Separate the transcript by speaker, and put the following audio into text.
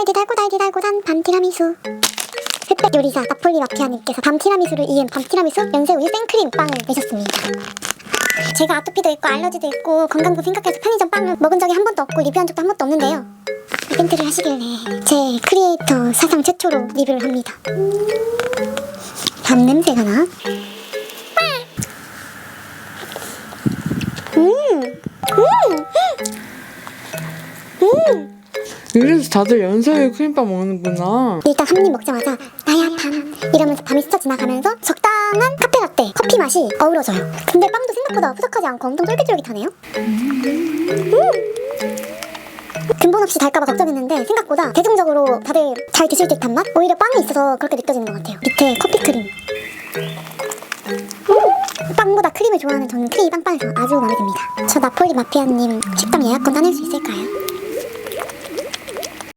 Speaker 1: 달디 달고 달디 달고 단 밤티라미수. 흑백 요리사 나폴리 마피아님께서 밤티라미수를 이은 밤티라미수 연세우유 생크림 빵을 내셨습니다. 제가 아토피도 있고 알러지도 있고 건강도 생각해서 편의점 빵을 먹은 적이 한 번도 없고 리뷰한 적도 한 번도 없는데요. 이벤트를 하시길래 제 크리에이터 사상 최초로 리뷰를 합니다. 밤 냄새가 나?
Speaker 2: 이래서 다들 연서유 크림빵 먹는구나.
Speaker 1: 일단 한 입 먹자마자 나야 밤 이러면서 밤이 스쳐 지나가면서 적당한 카페라떼 커피 맛이 어우러져요 근데 빵도 생각보다 후석하지 않고 엄청 쫄깃쫄깃하네요 음. 근본 없이 달까봐 걱정했는데 생각보다 대중적으로 다들 잘 드실 듯한 맛? 오히려 빵이 있어서 그렇게 느껴지는 것 같아요 밑에 커피 크림 음. 빵보다 크림을 좋아하는 저는 크림 빵빵에서 아주 마음에 듭니다 저 나폴리 마피아님 식당 예약권 따낼 수 있을까요?